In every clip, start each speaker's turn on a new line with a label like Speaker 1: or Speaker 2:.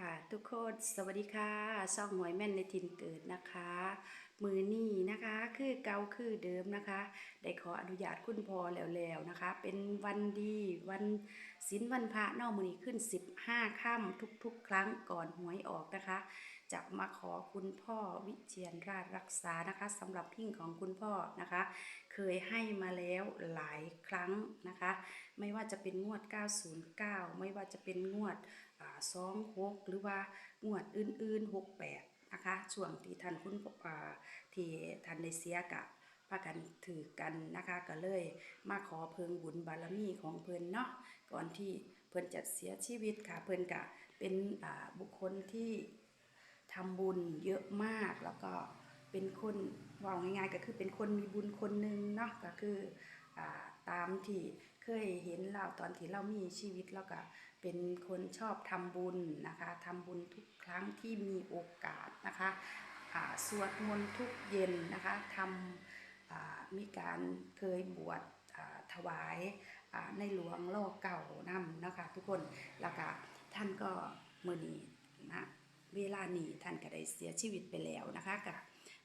Speaker 1: ค่ะทุกคนสวัสดีค่ะช่องหวยแม่นในทินเกิดนะคะ มือนี่นะคะคือเก่าคือเดิมนะคะ ได้ขออนุญาตคุณพ่อแล้วๆนะคะ เป็นวันดีวันศีลวันพระนอกมือนี้ขึ้น 15ค่ำทุกๆ ครั้งก่อนหวยออกนะคะ จะมาขอคุณพ่อวิเชียนราชรักษานะคะสำหรับพิ้งของคุณพ่อนะคะ เคยให้มาแล้วหลายครั้งนะคะ ไม่ว่าจะเป็นงวด 909 ไม่ว่าจะเป็นงวด สองหกหรือว่างวดอื่นๆหกแปดนะคะช่วงที่ท่านคุณที่ท่านได้เสียกะพากันถือกันนะคะก็เลยมาขอเพิงบุญบารมีของเพิ่นเนาะก่อนที่เพิ่นจะเสียชีวิตค่ะเพิ่นกะเป็นบุคคลที่ทำบุญเยอะมากแล้วก็เป็นคนว่าง่ายๆก็คือเป็นคนมีบุญคนหนึ่งเนาะก็คือ ตามที่เคยเห็นเราตอนที่เรามีชีวิตแล้วก็เป็นคนชอบทำบุญนะคะทำบุญทุกครั้งที่มีโอกาสนะคะสวดมนต์ทุกเย็นนะคะทำมีการเคยบวชถวายในหลวงโลกเก่านำนะคะทุกคนแล้วก็ท่านก็มือนีนะเวลานี้ท่านก็ได้เสียชีวิตไปแล้วนะคะกับ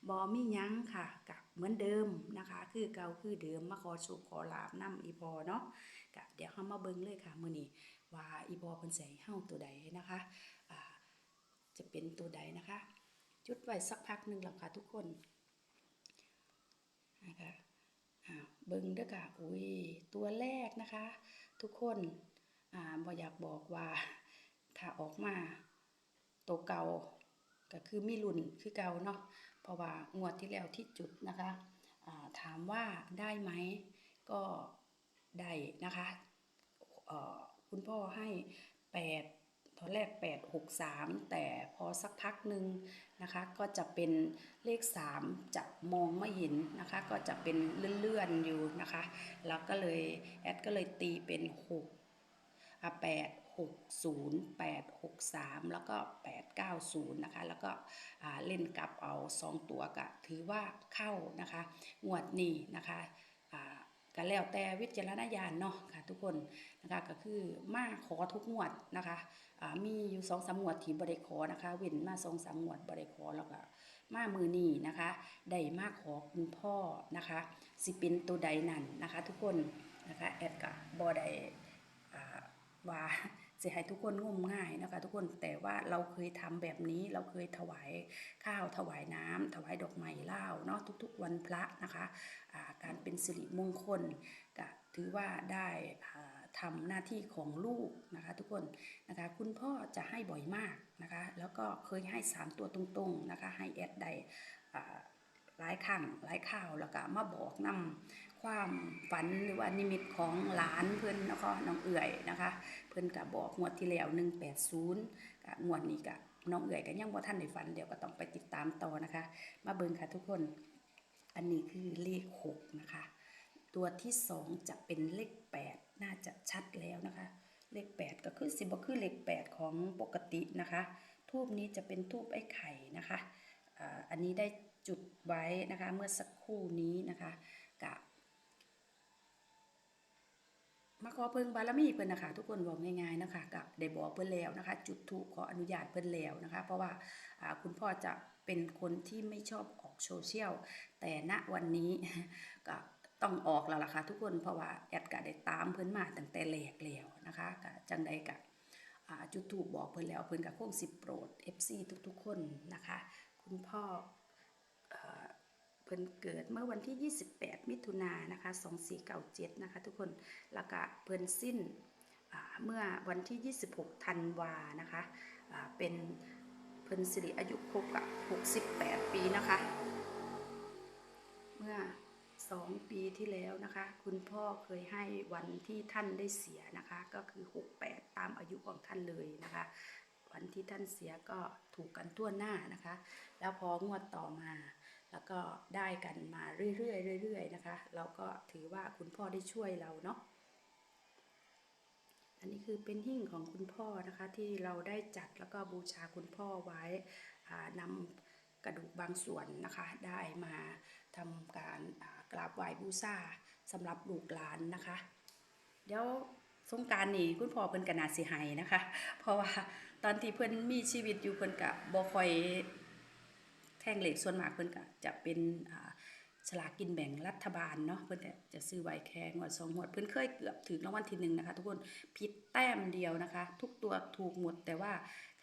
Speaker 1: บอมียั้งค่ะกับเหมือนเดิมนะคะ คือเก่าคือเดิมมาขอโชคขอลาบนำอีพอเนาะกะเดี๋ยวเข้ามาเบิ่งเลยค่ะมื่อนี้ว่าอีบอเพิ่นสิให้าตัวใดนะคะจะเป็นตัวใดนะคะ จุดไว้สักพักหนึ่งแล้วค่ะทุกคนนะคะเบิ่งเด้อค่ะอุ้ยตัวแรกนะคะ ทุกคนอ่าบ่อยากบอกว่าถ้าออกมาตัวเก่าก็คือมีรุ่นคือเก่าเนาะ ราะว่างวดที่แล้วที่จุดนะคะาถามว่าได้ไหมก็ได้นะคะคุณพ่อให้แปดตอนแรก 8 6 3 แต่พอสักพักหนึ่งนะคะ ก็จะเป็นเลข 3 จะมองไม่เห็นนะคะ ก็จะเป็นเลื่อนๆอยู่นะคะ แล้วก็เลย แอดก็เลยตีเป็น6อะ8 6 0 8 6 3 แล้วก็ 8 9 0 นะคะ แล้วก็เล่นกลับเอา 2 ตัวก็ถือว่าเข้านะคะ งวดนี้นะคะก็แล้วแต่วิจารณญาณเนาะค่ะทุกคนนะคะก็คือมาขอทุกงวดนะคะมีอยู่สองสามงวดที่บริขอนะคะเว้นมาสองสามงวดบริขอแล้วก็มามือนี้นะคะได้มาขอคุณพ่อนะคะสิเป็นตัวใดนั่นนะคะ ทุกคนนะคะแอดกับบอได้อ่า ว่าจะให้ทุกคนงมง่ายนะคะ ทุกคนแต่ว่าเราเคยทำแบบนี้เราเคยถวายข้าวถวายน้ำถวายดอกไม้เหล้าเนาะทุกๆ วันพระนะคะอ่าการเป็นสิริมงคลก็ถือว่าได้อ่าทำหน้าที่ของลูกนะคะทุกคนนะคะคุณพ่อจะให้บ่อยมากนะคะแล้วก็เคยให้ 3 ตัวตรงๆนะคะให้แอดได้หลายครั้งหลายข่าวแล้วก็มาบอกนำ ความฝันหรือว่านิมิตของหลานเพื่อนแล้วก็น้องเอื่อยนะคะ เพื่อนกับบอกงวดที่แล้ว180กับงวดนี้กับน้องเอื่อยก็ยังบ่ทันได้ฝันเดี๋ยวก็ต้องไปติดตามต่อนะคะ มาเบิ่งค่ะทุกคน อันนี้คือเลขหกนะคะ ตัวที่สองจะเป็นเลขแปดน่าจะชัดแล้วนะคะ เลขแปดก็คือสิบคือเลขแปดของปกตินะคะทูบนี้จะเป็นทูบไอ้ไข่นะคะ อันนี้ได้จุดไว้นะคะเมื่อสักครู่นี้นะคะกับ มาขอเพิ่งบารมีเพิ่นนะคะทุกคนบอกง่ายๆนะคะกับได้บอกเพิ่นแล้วนะคะ จุดถูกขออนุญาตเพิ่นแล้วนะคะ เพราะว่าคุณพ่อจะเป็นคนที่ไม่ชอบออกโซเชียลแต่ณวันนี้ก็ต้องออกแล้วล่ะค่ะทุกคนเพราะว่าแอดก็ได้ตามเพิ่นมาตั้งแต่แรกแล้วนะคะก็จังใดก็อ่าจุดถูกบอกเพิ่นแล้วเพิ่นก็คงสิบโปรด FC ทุกๆคนนะคะ คุณพ่อ เพิ่นเกิดเมื่อวันที่ 28 มิถุนายนนะคะ 2497 นะคะ ทุกคนแล้วก็เพิ่นสิ้นเมื่อวันที่ 26 ธันวานะคะเป็นเพิ่นสิริอายุครบกับ 68 ปีนะคะ เมื่อสองปีที่แล้วนะคะ คุณพ่อเคยให้วันที่ท่านได้เสียนะคะ ก็คือ 68 ตามอายุของท่านเลยนะคะวันที่ท่านเสียก็ถูกกันทั่วหน้านะคะ แล้วพองวดต่อมา แล้วก็ได้กันมาเรื่อยๆเรื่อยๆนะคะ เราก็ถือว่าคุณพ่อได้ช่วยเราเนาะอันนี้คือเป็นหิ้งของคุณพ่อนะคะ ที่เราได้จัดแล้วก็บูชาคุณพ่อไว้อ่านำกระดูกบางส่วนนะคะ ได้มาทำการกราบไหว้บูชาสำหรับลูกหลานนะคะ เดี๋ยวสงการนี่คุณพ่อเพิ่นกระนาสิให้นะคะ เพราะว่าตอนที่เพิ่นมีชีวิตอยู่เพิ่นก็บ่ค่อย แท่งเหล็กส่วนมากเพิ่นก็จะเป็นอ่าฉลากกินแบ่งรัฐบาลเนาะเพิ่นจะซื้อไว้แค่งวดสองงวดเพิ่นเคยเกือบถึงรางวัลที่หนึ่งนะคะ ทุกคนผิดแต้มเดียวนะคะ ทุกตัวถูกหมดแต่ว่า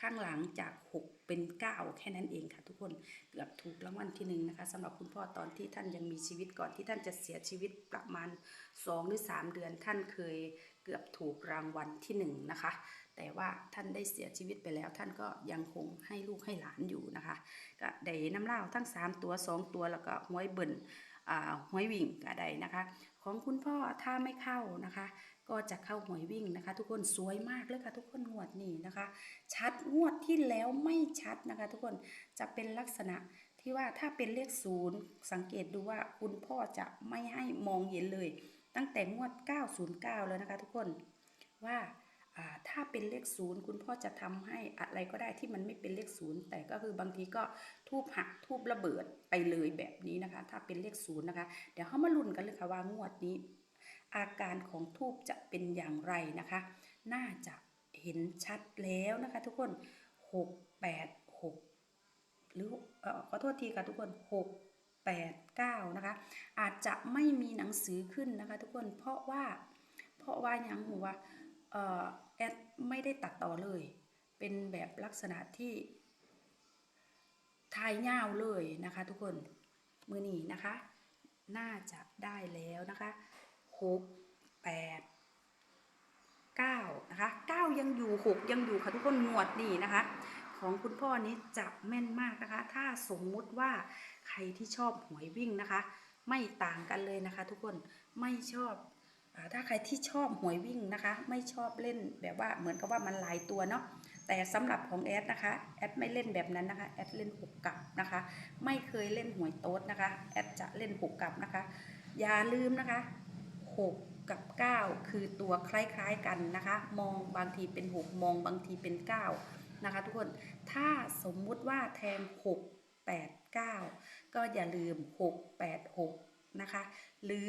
Speaker 1: ข้างหลังจาก 6 เป็น 9 แค่นั้นเองค่ะ ทุกคนเกือบถูกรางวัลที่หนึ่งนะคะสำหรับคุณพ่อตอนที่ท่านยังมีชีวิตก่อนที่ท่านจะเสียชีวิตประมาณ 2 หรือ 3 เดือนท่านเคยเกือบถูกรางวัลที่หนึ่งนะคะ แต่ว่าท่านได้เสียชีวิตไปแล้ว ท่านก็ยังคงให้ลูกให้หลานอยู่นะคะก็ได้น้ำเล่าทั้ง 3 ตัว 2 ตัวแล้วก็หวยเบิ่นอ่าหวยวิ่งก็ได้นะคะ ของคุณพ่อถ้าไม่เข้านะคะ ก็จะเข้าหวยวิ่งนะคะ ทุกคนสวยมากเลยค่ะ ทุกคนงวดนี้นะคะ ชัดงวดที่แล้วไม่ชัดนะคะ ทุกคนจะเป็นลักษณะที่ว่าถ้าเป็นเลขศูนย์สังเกตดูว่าคุณพ่อจะไม่ให้มองเห็นเลย ตั้งแต่งวด 909 แล้วนะคะ ทุกคนว่า ถ้าเป็นเลขศูนย์คุณพ่อจะทำให้อะไรก็ได้ที่มันไม่เป็นเลขศูนย์แต่ก็คือบางทีก็ทูบหักทูบระเบิดไปเลยแบบนี้นะคะ ถ้าเป็นเลขศูนย์นะคะ เดี๋ยวเขามาลุ้นกันเลยค่ะว่างวดนี้ อาการของทูบจะเป็นอย่างไรนะคะ น่าจะเห็นชัดแล้วนะคะ ทุกคน6 8 6หรือเอ่อขอโทษทีค่ะทุกคน6 8 9นะคะ อาจจะไม่มีหนังสือขึ้นนะคะ ทุกคนเพราะว่าเพราะว่ายังหัวเอ่อ แอดไม่ได้ตัดต่อเลย เป็นแบบลักษณะที่ทายยาวเลยนะคะ ทุกคนมือหนีนะคะ น่าจะได้แล้วนะคะหกแปดเก้านะคะเก้ายังอยู่หกยังอยู่ค่ะทุกคนงวดนี่นะคะ ของคุณพ่อนี้จะแม่นมากนะคะ ถ้าสมมุติว่าใครที่ชอบหวยวิ่งนะคะ ไม่ต่างกันเลยนะคะ ทุกคนไม่ชอบ ถ้าใครที่ชอบหวยวิ่งนะคะ ไม่ชอบเล่นแบบว่าเหมือนกับว่ามันหลายตัวเนาะแต่สำหรับของแอดนะคะแอดไม่เล่นแบบนั้นนะคะแอดเล่นหกกลับนะคะ ไม่เคยเล่นหวยโต๊ดนะคะแอดจะเล่นหกกลับนะคะ อย่าลืมนะคะ6กับ 9 คือตัวคล้ายๆกันนะคะ มองบางทีเป็น 6 มองบางทีเป็น 9 นะคะ ทุกคนถ้าสมมุติว่าแทน6 8 9 ก็อย่าลืม 6 8 6 นะคะ หรือ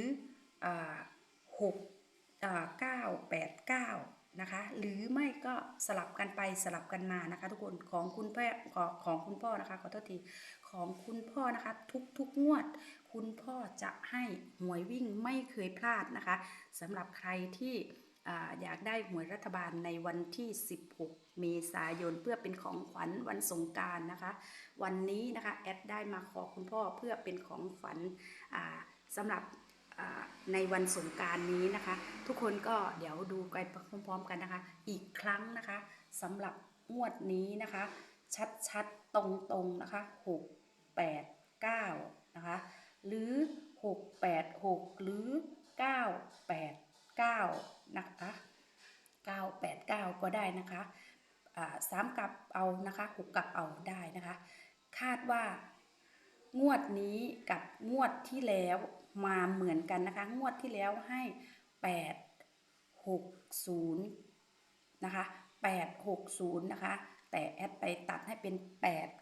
Speaker 1: อ 6อ่า9 8 9นะคะหรือไม่ก็สลับกันไปสลับกันมานะคะ ทุกคนของคุณพ่อของของคุณพ่อนะคะขอโทษทีของคุณพ่อนะคะ ทุกทุกงวด คุณพ่อจะให้หวยวิ่งไม่เคยพลาดนะคะสำหรับใครที่อยากได้หวยรัฐบาลในวันที่ 16 เมษายน เพื่อเป็นของขวัญวันสงกรารนะคะ วันนี้นะคะแอดได้มาขอคุณพ่อเพื่อเป็นของขวัญสำหรับ ในวันสงการนี้นะคะ ทุกคนก็เดี๋ยวดูไปพร้อมๆกันนะคะ อีกครั้งนะคะสำหรับงวดนี้นะคะ ชัดๆตรงๆนะคะ6 8 9นะคะหรือ6 8 6หรือ9 8 9นะคะ9 8 9ก็ได้นะคะสามกับเอานะคะหกกับเอาได้นะคะ คาดว่างวดนี้กับงวดที่แล้ว มาเหมือนกันนะคะ งวดที่แล้วให้ 8 6 0 นะคะ 860 นะคะ แต่แอดไปตัดให้เป็น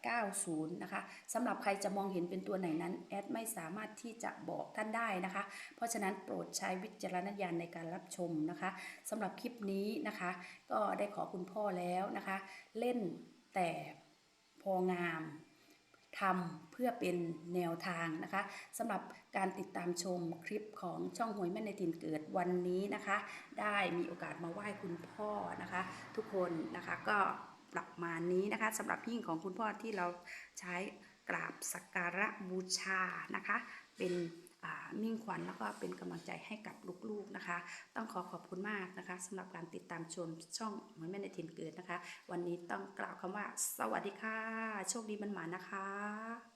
Speaker 1: 890 นะคะสำหรับใครจะมองเห็นเป็นตัวไหนนั้น แอดไม่สามารถที่จะบอกท่านได้นะคะ เพราะฉะนั้นโปรดใช้วิจารณญาณในการรับชมนะคะสำหรับคลิปนี้นะคะ ก็ได้ขอคุณพ่อแล้วนะคะ เล่นแต่พองาม ทำเพื่อเป็นแนวทางนะคะสำหรับการติดตามชมคลิปของช่องหวยแม่ในถิ่นเกิดวันนี้นะคะ ได้มีโอกาสมาไหว้คุณพ่อนะคะ ทุกคนนะคะก็ประมาณนี้นะคะสำหรับหิ้งของคุณพ่อที่เราใช้กราบสักการะบูชานะคะ เป็น มิ่งขวัญแล้วก็เป็นกำลังใจให้กับลูกๆนะคะ ต้องขอขอบคุณมากนะคะสำหรับการติดตามชมช่องหวยแม่ในถิ่นเกิดนะคะ วันนี้ต้องกล่าวคำว่า สวัสดีค่ะ โชคดีมันหมานะคะ